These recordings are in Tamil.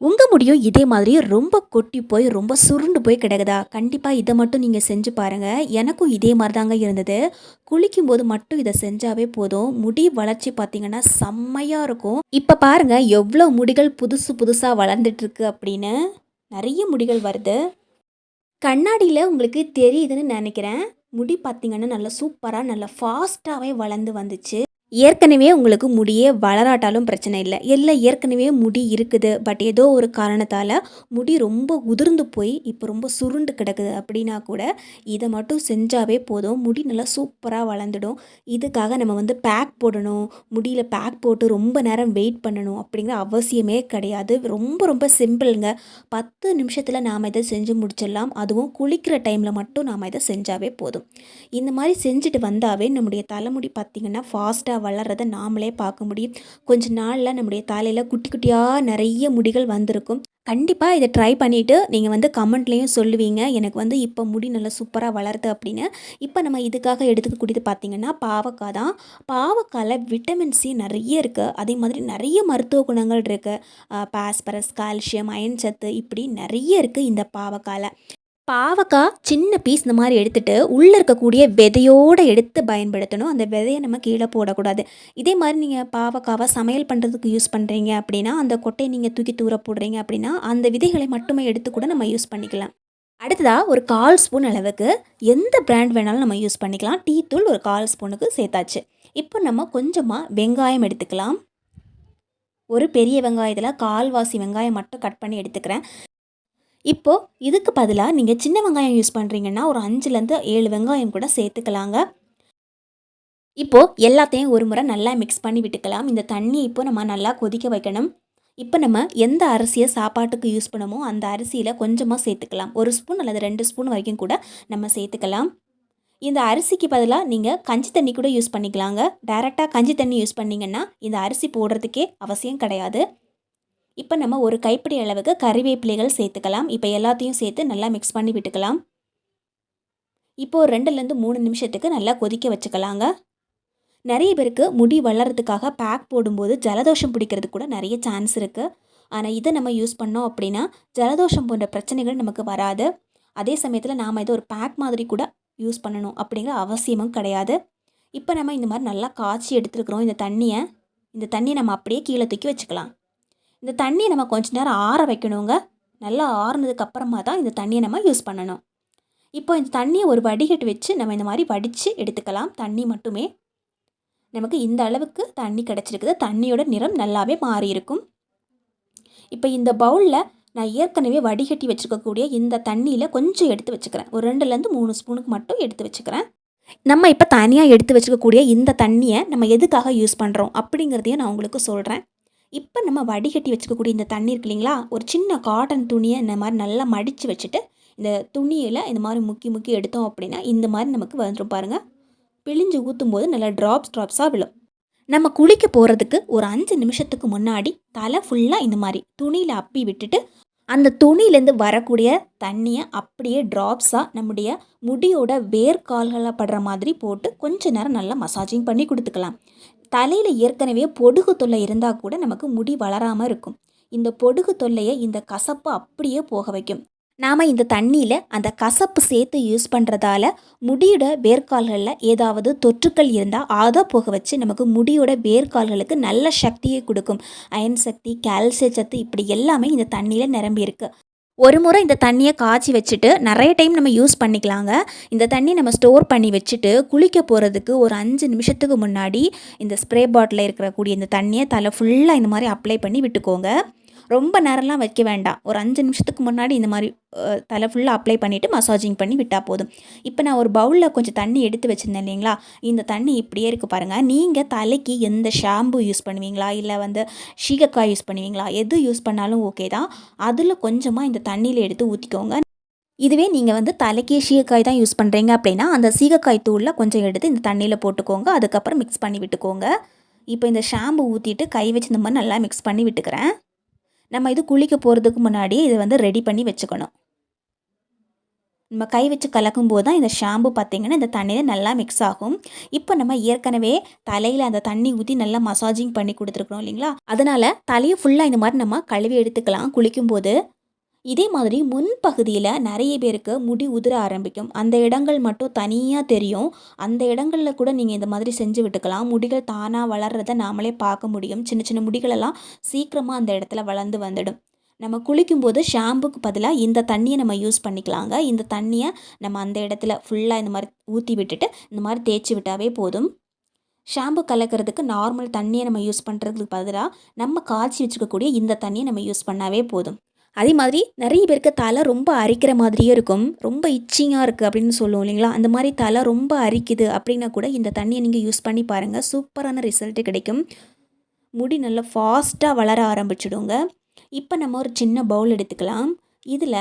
உங்கள் முடியும் இதே மாதிரி ரொம்ப கொட்டி போய், ரொம்ப சுருண்டு போய் கிடக்குதா? கண்டிப்பாக இதை மட்டும் நீங்கள் செஞ்சு பாருங்கள் எனக்கும் இதே மாதிரி தாங்க இருந்தது. குளிக்கும் போது மட்டும் இதை செஞ்சாவே போதும். முடி வளர்ச்சி பார்த்தீங்கன்னா, செம்மையாக இருக்கும். இப்போ பாருங்கள் எவ்வளோ முடிகள் புதுசு புதுசாக வளர்ந்துட்டுருக்கு அப்படின்னு. நிறைய முடிகள் வருது. கண்ணாடியில் உங்களுக்கு தெரியுதுன்னு நினைக்கிறேன் முடி பார்த்தீங்கன்னா, நல்லா சூப்பராக நல்லா ஃபாஸ்ட்டாகவே வளர்ந்து வந்துச்சு. ஏற்கனவே உங்களுக்கு முடியே வளராட்டாலும் பிரச்சனை இல்லை இல்லை ஏற்கனவே முடி இருக்குது. பட் ஏதோ ஒரு காரணத்தால் முடி ரொம்ப உதிர்ந்து போய், இப்போ ரொம்ப சுருண்டு கிடக்குது அப்படின்னா கூட, இதை மட்டும் செஞ்சாவே போதும். முடி நல்லா சூப்பராக வளர்ந்துடும். இதுக்காக நம்ம வந்து பேக் போடணும், முடியில் பேக் போட்டு ரொம்ப நேரம் வெயிட் பண்ணணும் அப்படிங்கிற அவசியமே கிடையாது. ரொம்ப ரொம்ப சிம்பிளுங்க பத்து நிமிஷத்தில் நாம் இதை செஞ்சு முடிச்சிடலாம். அதுவும் குளிக்கிற டைமில் மட்டும் நாம் இதை செஞ்சாவே போதும். இந்த மாதிரி செஞ்சுட்டு வந்தாவே நம்முடைய தலைமுடி பார்த்திங்கன்னா ஃபாஸ்ட்டாக வளர்கிறத நாமளே பார்க்க முடியும். கொஞ்ச நாளில் நம்முடைய தலையில் குட்டி குட்டியாக நிறைய முடிகள் வந்திருக்கும். கண்டிப்பாக இதை ட்ரை பண்ணிவிட்டு நீங்கள் வந்து கமெண்ட்லேயும் சொல்லுவீங்க. எனக்கு வந்து இப்போ முடி நல்லா சூப்பராக வளருது அப்படின்னு. இப்போ நம்ம இதுக்காக எடுத்துக்கக்கூடியது பார்த்திங்கன்னா பாவக்காய் தான். பாவக்காயில் விட்டமின் சி நிறைய இருக்குது அதே மாதிரி நிறைய மருத்துவ குணங்கள் இருக்குது பாஸ்பரஸ், கால்சியம், அயன் சத்து இப்படி நிறைய இருக்குது இந்த பாவக்காயில் பாவக்காய் சின்ன பீஸ் இந்த மாதிரி எடுத்துட்டு, உள்ளே இருக்கக்கூடிய விதையோட எடுத்து பயன்படுத்தணும். அந்த விதையை நம்ம கீழே போடக்கூடாது. இதே மாதிரி நீங்கள் பாவக்காவை சமையல் பண்ணுறதுக்கு யூஸ் பண்ணுறீங்க அப்படின்னா, அந்த கொட்டையை நீங்கள் தூக்கி தூர போடுறீங்க அப்படின்னா, அந்த விதைகளை மட்டுமே எடுத்து கூட நம்ம யூஸ் பண்ணிக்கலாம். அடுத்ததாக ஒரு 1/4 ஸ்பூன் அளவுக்கு எந்த பிராண்ட் வேணாலும் நம்ம யூஸ் பண்ணிக்கலாம். டீ தூள் ஒரு 1/4 ஸ்பூனுக்கு சேர்த்தாச்சு. இப்போ நம்ம கொஞ்சமாக வெங்காயம் எடுத்துக்கலாம். ஒரு பெரிய வெங்காயத்தில் கால்வாசி வெங்காயம் மட்டும் கட் பண்ணி எடுத்துக்கிறேன். இப்போது இதுக்கு பதிலாக நீங்கள் சின்ன வெங்காயம் யூஸ் பண்ணுறீங்கன்னா ஒரு 5லருந்து 7 வெங்காயம் கூட சேர்த்துக்கலாங்க. இப்போது எல்லாத்தையும் ஒரு முறை நல்லா மிக்ஸ் பண்ணி விட்டுக்கலாம். இந்த தண்ணியை இப்போ நம்ம நல்லா கொதிக்க வைக்கணும். இப்போ நம்ம எந்த அரிசியை சாப்பாட்டுக்கு யூஸ் பண்ணமோ, அந்த அரிசியில் கொஞ்சமாக சேர்த்துக்கலாம். ஒரு ஸ்பூன் அல்லது ரெண்டு ஸ்பூன் வரைக்கும் கூட நம்ம சேர்த்துக்கலாம். இந்த அரிசிக்கு பதிலாக நீங்கள் கஞ்சி தண்ணி கூட யூஸ் பண்ணிக்கலாங்க. டேரெக்டாக கஞ்சி தண்ணி யூஸ் பண்ணிங்கன்னா இந்த அரிசி போடுறதுக்கே அவசியம் கிடையாது. இப்போ நம்ம ஒரு கைப்பிடி அளவுக்கு கறிவேப்பிலைகள் சேர்த்துக்கலாம். இப்போ எல்லாத்தையும் சேர்த்து நல்லா மிக்ஸ் பண்ணி விட்டுக்கலாம். இப்போது ரெண்டுலேருந்து மூணு நிமிஷத்துக்கு நல்லா கொதிக்க வச்சுக்கலாங்க. நிறைய பேருக்கு முடி வளர்றதுக்காக பேக் போடும்போது ஜலதோஷம் பிடிக்கிறதுக்கு கூட நிறைய சான்ஸ் இருக்குது ஆனால் இதை நம்ம யூஸ் பண்ணோம் அப்படின்னா, ஜலதோஷம் போன்ற பிரச்சனைகள் நமக்கு வராது. அதே சமயத்தில் நாம் இதை ஒரு பேக் மாதிரி கூட யூஸ் பண்ணணும் அப்படிங்கிற அவசியமும் கிடையாது. இப்போ நம்ம இந்த மாதிரி நல்லா காய்ச்சி எடுத்துருக்குறோம் இந்த தண்ணியை இந்த தண்ணியை நம்ம அப்படியே கீழே தூக்கி வச்சுக்கலாம். இந்த தண்ணியை நம்ம கொஞ்ச நேரம் ஆற வைக்கணுங்க. நல்லா ஆறுனதுக்கு அப்புறமா தான் இந்த தண்ணியை நம்ம யூஸ் பண்ணணும். இப்போ இந்த தண்ணியை ஒரு வடிகட்டி வச்சு நம்ம இந்த மாதிரி வடித்து எடுத்துக்கலாம். தண்ணி மட்டுமே. நமக்கு இந்த அளவுக்கு தண்ணி கிடச்சிருக்குது தண்ணியோட நிறம் நல்லாவே மாறியிருக்கும். இப்போ இந்த பவுலில் நான் ஏற்கனவே வடிகட்டி வச்சுருக்கக்கூடிய இந்த தண்ணியில் கொஞ்சம் எடுத்து வச்சுக்கிறேன். ஒரு 2லருந்து 3 ஸ்பூனுக்கு மட்டும் எடுத்து வச்சுக்கிறேன். நம்ம இப்போ தனியாக எடுத்து வச்சுக்கக்கூடிய இந்த தண்ணியை நம்ம எதுக்காக யூஸ் பண்ணுறோம் அப்படிங்கிறதையும் நான் உங்களுக்கு சொல்கிறேன் இப்போ நம்ம வடிகட்டி வச்சுக்கக்கூடிய இந்த தண்ணி இருக்கு இல்லைங்களா, ஒரு சின்ன காட்டன் துணியை இந்த மாதிரி நல்லா மடித்து வச்சுட்டு, இந்த துணியில் இந்த மாதிரி முக்கி முக்கி எடுத்தோம் அப்படின்னா, இந்த மாதிரி நமக்கு வந்துடும் பாருங்கள் பிழிஞ்சு ஊற்றும் போது நல்லா ட்ராப்ஸ் ட்ராப்ஸாக விழும். நம்ம குளிக்க போகிறதுக்கு ஒரு அஞ்சு நிமிஷத்துக்கு முன்னாடி தலை ஃபுல்லாக இந்த மாதிரி துணியில் அப்பி விட்டுட்டு, அந்த துணியிலேருந்து வரக்கூடிய தண்ணியை அப்படியே ட்ராப்ஸாக நம்முடைய முடியோட வேர்க்கால்கள்ல படுற மாதிரி போட்டு கொஞ்ச நேரம் நல்லா மசாஜிங் பண்ணி கொடுத்துக்கலாம். தலையில் ஏற்கனவே பொடுகு தொல்லை இருந்தால் கூட நமக்கு முடி வளராமல் இருக்கும். இந்த பொடுகு தொல்லையை இந்த கசப்பு அப்படியே போக வைக்கும். நாம் இந்த தண்ணியில் அந்த கசப்பு சேர்த்து யூஸ் பண்ணுறதால முடியோட வேர்க்கால்களில் ஏதாவது தொற்றுக்கள் இருந்தால் அதை போக வச்சு நமக்கு முடியோட வேர்க்கால்களுக்கு நல்ல சக்தியை கொடுக்கும் அயன் சக்தி, கால்சிய சத்து இப்படி எல்லாமே இந்த தண்ணியில் நிரம்பியிருக்கு ஒரு முறை இந்த தண்ணியை காய்ச்சி வச்சுட்டு நிறைய டைம் நம்ம யூஸ் பண்ணிக்கலாங்க. இந்த தண்ணி நம்ம ஸ்டோர் பண்ணி வச்சுட்டு, குளிக்க போகிறதுக்கு ஒரு அஞ்சு நிமிஷத்துக்கு முன்னாடி இந்த ஸ்ப்ரே பாட்டில்ல இருக்கக்கூடிய இந்த தண்ணியை தலை ஃபுல்லாக இந்த மாதிரி அப்ளை பண்ணி விட்டுக்கோங்க. ரொம்ப நேரம்லாம் வைக்க வேண்டாம். ஒரு அஞ்சு நிமிஷத்துக்கு முன்னாடி இந்த மாதிரி தலை ஃபுல்லாக அப்ளை பண்ணிவிட்டு மசாஜிங் பண்ணி விட்டால் போதும். இப்போ நான் ஒரு பவுலில் கொஞ்சம் தண்ணி எடுத்து வச்சுருந்தேன் இல்லைங்களா, இந்த தண்ணி இப்படியே இருக்குது பாருங்க. நீங்கள் தலைக்கு எந்த ஷாம்பு யூஸ் பண்ணுவீங்களா? இல்லை வந்து சீகக்காய் யூஸ் பண்ணுவீங்களா? எது யூஸ் பண்ணாலும் ஓகே தான். அதில் கொஞ்சமாக இந்த தண்ணியில் எடுத்து ஊற்றிக்கோங்க இதுவே நீங்கள் வந்து தலைக்கு சீகக்காய் தான் யூஸ் பண்ணுறீங்க அப்படின்னா, அந்த சீகக்காய் தூளில் கொஞ்சம் எடுத்து இந்த தண்ணியில் போட்டுக்கோங்க. அதுக்கப்புறம் மிக்ஸ் பண்ணி விட்டுக்கோங்க. இப்போ இந்த ஷாம்பு ஊற்றிட்டு கை வச்சு இந்த மாதிரி நல்லா மிக்ஸ் பண்ணி விட்டுக்கிறேன். நம்ம இது குளிக்க போகிறதுக்கு முன்னாடியே இதை வந்து ரெடி பண்ணி வச்சுக்கணும். நம்ம கை வச்சு கலக்கும் போது தான் இந்த ஷாம்பு பார்த்திங்கன்னா இந்த தண்ணியில் நல்லா மிக்ஸ் ஆகும். இப்போ நம்ம ஏற்கனவே தலையில் அந்த தண்ணி ஊற்றி நல்லா மசாஜிங் பண்ணி கொடுத்துருக்குறோம் இல்லைங்களா? அதனால் தலையை ஃபுல்லாக இந்த மாதிரி நம்ம கழுவி எடுத்துக்கலாம். குளிக்கும்போது இதே மாதிரி முன்பகுதியில் நிறைய பேருக்கு முடி உதிர ஆரம்பிக்கும். அந்த இடங்கள் மட்டும் தனியாக தெரியும். அந்த இடங்களில் கூட நீங்கள் இந்த மாதிரி செஞ்சு விட்டுக்கலாம். முடிகள் தானாக வளர்கிறத நாமளே பார்க்க முடியும். சின்ன சின்ன முடிகளெல்லாம் சீக்கிரமாக அந்த இடத்துல வளர்ந்து வந்துடும். நம்ம குளிக்கும்போது ஷாம்புக்கு பதிலாக இந்த தண்ணியை நம்ம யூஸ் பண்ணிக்கலாங்க. இந்த தண்ணியை நம்ம அந்த இடத்துல ஃபுல்லாக இந்த மாதிரி ஊற்றி விட்டுட்டு இந்த மாதிரி தேய்ச்சி விட்டாவே போதும். ஷாம்பு கலக்கிறதுக்கு நார்மல் தண்ணியை நம்ம யூஸ் பண்ணுறதுக்கு பதிலாக நம்ம காய்ச்சி வச்சுக்கக்கூடிய இந்த தண்ணியை நம்ம யூஸ் பண்ணாவே போதும். அதே மாதிரி நிறைய பேருக்கு தலை ரொம்ப அரிக்கிற மாதிரியே இருக்கும். ரொம்ப இச்சிங்காக இருக்குது அப்படின்னு சொல்லுவோம் இல்லைங்களா? அந்த மாதிரி தலை ரொம்ப அரிக்குது அப்படின்னா கூட இந்த தண்ணியை நீங்கள் யூஸ் பண்ணி பாருங்கள் சூப்பரான ரிசல்ட்டு கிடைக்கும். முடி நல்லா ஃபாஸ்ட்டாக வளர ஆரம்பிச்சிடுங்க. இப்போ நம்ம ஒரு சின்ன பவுல் எடுத்துக்கலாம். இதில்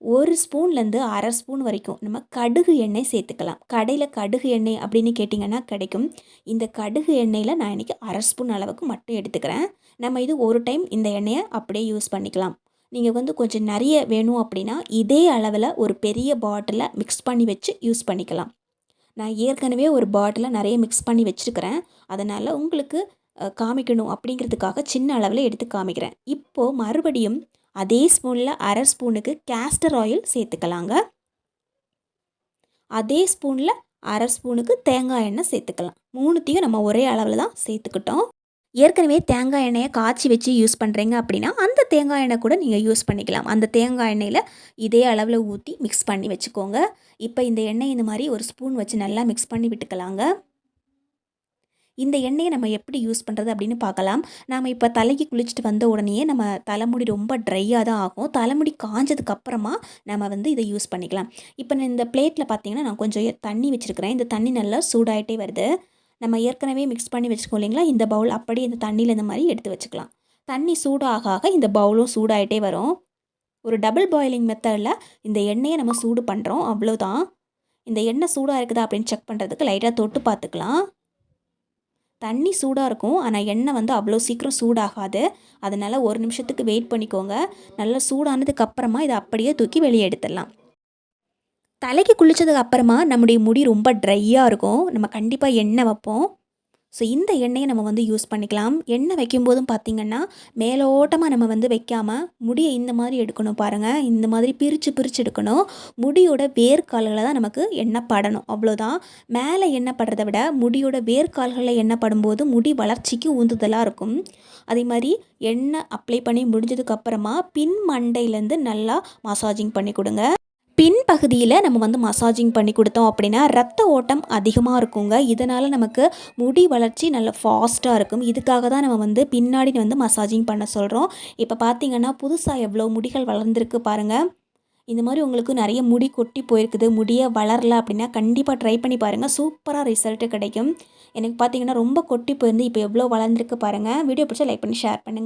ஒரு ஸ்பூன்லேருந்து அரை ஸ்பூன் வரைக்கும் நம்ம கடுகு எண்ணெய் சேர்த்துக்கலாம். கடையில் கடுகு எண்ணெய் அப்படின்னு கேட்டிங்கன்னா கிடைக்கும். இந்த கடுகு எண்ணெயில் நான் இன்றைக்கி அரை ஸ்பூன் அளவுக்கு மட்டும் எடுத்துக்கிறேன். நம்ம இது ஒரு டைம் இந்த எண்ணெயை அப்படியே யூஸ் பண்ணிக்கலாம். நீங்கள் வந்து கொஞ்சம் நிறைய வேணும் அப்படின்னா இதே அளவில் ஒரு பெரிய பாட்டிலை மிக்ஸ் பண்ணி வச்சு யூஸ் பண்ணிக்கலாம். நான் ஏற்கனவே ஒரு பாட்டிலை நிறைய மிக்ஸ் பண்ணி வச்சுருக்கிறேன். அதனால் உங்களுக்கு காமிக்கணும் அப்படிங்கிறதுக்காக சின்ன அளவில் எடுத்து காமிக்கிறேன். இப்போது மறுபடியும் அதே ஸ்பூனில் அரை ஸ்பூனுக்கு கேஸ்டர் ஆயில் சேர்த்துக்கலாங்க. அதே ஸ்பூனில் அரை ஸ்பூனுக்கு தேங்காய் எண்ணெய் சேர்த்துக்கலாம். மூணுத்தையும் நம்ம ஒரே அளவில் தான் சேர்த்துக்கிட்டோம். ஏற்கனவே தேங்காய் எண்ணெயை காய்ச்சி வச்சு யூஸ் பண்ணுறீங்க அப்படின்னா அந்த தேங்காய் எண்ணெய் கூட நீங்கள் யூஸ் பண்ணிக்கலாம். அந்த தேங்காய் எண்ணெயில் இதே அளவில் ஊற்றி மிக்ஸ் பண்ணி வச்சுக்கோங்க. இப்போ இந்த எண்ணெய் இந்த மாதிரி ஒரு ஸ்பூன் வச்சு நல்லா மிக்ஸ் பண்ணி விட்டுக்கலாங்க. இந்த எண்ணெயை நம்ம எப்படி யூஸ் பண்ணுறது அப்படின்னு பார்க்கலாம். நாம் இப்போ தலைக்கு குளிச்சுட்டு வந்த உடனே நம்ம தலைமுடி ரொம்ப ட்ரையாக தான் ஆகும். தலைமுடி காஞ்சதுக்கு அப்புறமா நம்ம வந்து இதை யூஸ் பண்ணிக்கலாம். இப்போ நான் இந்த பிளேட்டில் பார்த்தீங்கன்னா நான் கொஞ்சம் தண்ணி வச்சுருக்கிறேன். இந்த தண்ணி நல்லா சூடாயிட்டே வருது. நம்ம ஏற்கனவே மிக்ஸ் பண்ணி வச்சுக்கோ இல்லைங்களா? இந்த பவுல் அப்படியே இந்த தண்ணியில் இந்த மாதிரி எடுத்து வச்சுக்கலாம். தண்ணி சூடாக ஆக இந்த பவுலும் சூடாகிட்டே வரும். ஒரு டபுள் பாயிலிங் மெத்தடில் இந்த எண்ணெயை நம்ம சூடு பண்ணுறோம் அவ்வளோதான் இந்த எண்ணெய் சூடாக இருக்குதா அப்படின்னு செக் பண்ணுறதுக்கு லைட்டாக தொட்டு பார்த்துக்கலாம். தண்ணி சூடாக இருக்கும். ஆனால் எண்ணெய் வந்து அவ்வளோ சீக்கிரம் சூடாகாது. அதனால் ஒரு நிமிஷத்துக்கு வெயிட் பண்ணிக்கோங்க. நல்லா சூடானதுக்கப்புறமா இதை அப்படியே தூக்கி வெளியே எடுத்துடலாம். தலைக்கு குளித்ததுக்கு அப்புறமா நம்முடைய முடி ரொம்ப ட்ரையாக இருக்கும். நம்ம கண்டிப்பாக எண்ணெய் வைப்போம். ஸோ இந்த எண்ணெயை நம்ம வந்து யூஸ் பண்ணிக்கலாம். எண்ணெய் வைக்கும்போதும் பார்த்திங்கன்னா மேலோட்டமாக நம்ம வந்து வைக்காமல் முடியை இந்த மாதிரி எடுக்கணும் பாருங்கள் இந்த மாதிரி பிரித்து பிரித்து எடுக்கணும். முடியோட வேர்க்கால்களை தான் நமக்கு எண்ணெய் படணும். அவ்வளோதான். மேலே எண்ணெய் படுறதை விட முடியோட வேர்க்கால்களில் எண்ணெய் படும்போது முடி வளர்ச்சிக்கு உந்துதலாக இருக்கும். அதே மாதிரி எண்ணெய் அப்ளை பண்ணி முடிஞ்சதுக்கப்புறமா பின் மண்டையிலேருந்து நல்லா மசாஜிங் பண்ணி கொடுங்க. பகுதியில் நம்ம வந்து மசாஜிங் பண்ணி கொடுத்தோம் அப்படின்னா ரத்த ஓட்டம் அதிகமாக இருக்குங்க. இதனால் நமக்கு முடி வளர்ச்சி நல்ல ஃபாஸ்ட்டாக இருக்கும். இதுக்காக தான் நம்ம வந்து பின்னாடி வந்து மசாஜிங் பண்ண சொல்கிறோம் இப்போ பார்த்திங்கன்னா புதுசாக எவ்வளோ முடிகள் வளர்ந்துருக்கு பாருங்கள் இந்த மாதிரி உங்களுக்கு நிறைய முடி கொட்டி போயிருக்குது. முடியை வளரல அப்படின்னா கண்டிப்பாக ட்ரை பண்ணி பாருங்கள் சூப்பராக ரிசல்ட்டு கிடைக்கும். எனக்கு பார்த்தீங்கன்னா ரொம்ப கொட்டி போயிருந்து இப்போ எவ்வளோ வளர்ந்துருக்கு பாருங்கள் வீடியோ பிடிச்சா லைக் பண்ணி ஷேர் பண்ணுங்கள்